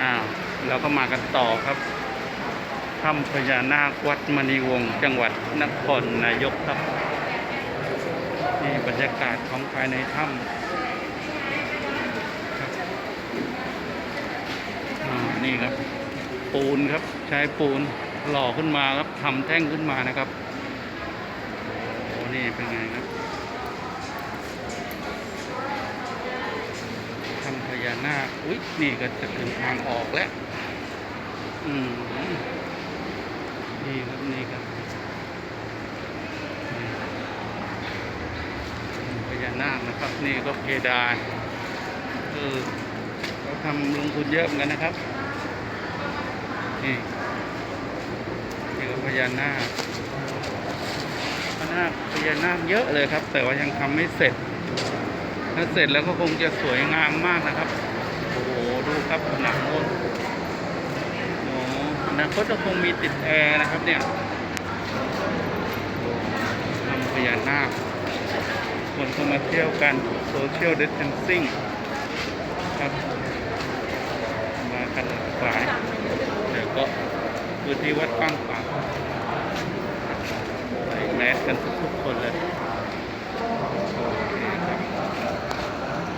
อ้าวเราก็มากันต่อครับถ้ำพญานาควัดมณีวงศ์จังหวัดนครนายกครับนี่บรรยากาศของภายในถ้ำครับอ่านี่ครับ ปูนครับใช้ปูนหล่อขึ้นมาครับทำแท่งขึ้นมานะครับโอ้นี่เป็นไงครับทำพญาอุ๊ยนี่ก็จะถึงทางออกแล้ว อืมนี่ครับนี่ครับพญานาคนะครับ นี่ก็เพดานเออเราทำลงทุนเยอะเหมือนกันนะครับ นี่นี่ก็พญานาคพญานาคพญานาคเยอะเลยครับ แต่ว่ายังทำไม่เสร็จถ้าเสร็จแล้วก็คงจะสวยงามมากนะครับ โอ้โห ดูครับหนักโน้อ้อนาคตเราคงมีติดแอร์นะครับเนี่ยทำพยานาคคนก็มาเที่ยวกันโซเชียลดิสเทนซิ่งครับ มากันหลายเดี๋ยวก็พื้นที่วัดกว้างปังใส่แมสกันทุกคนเลย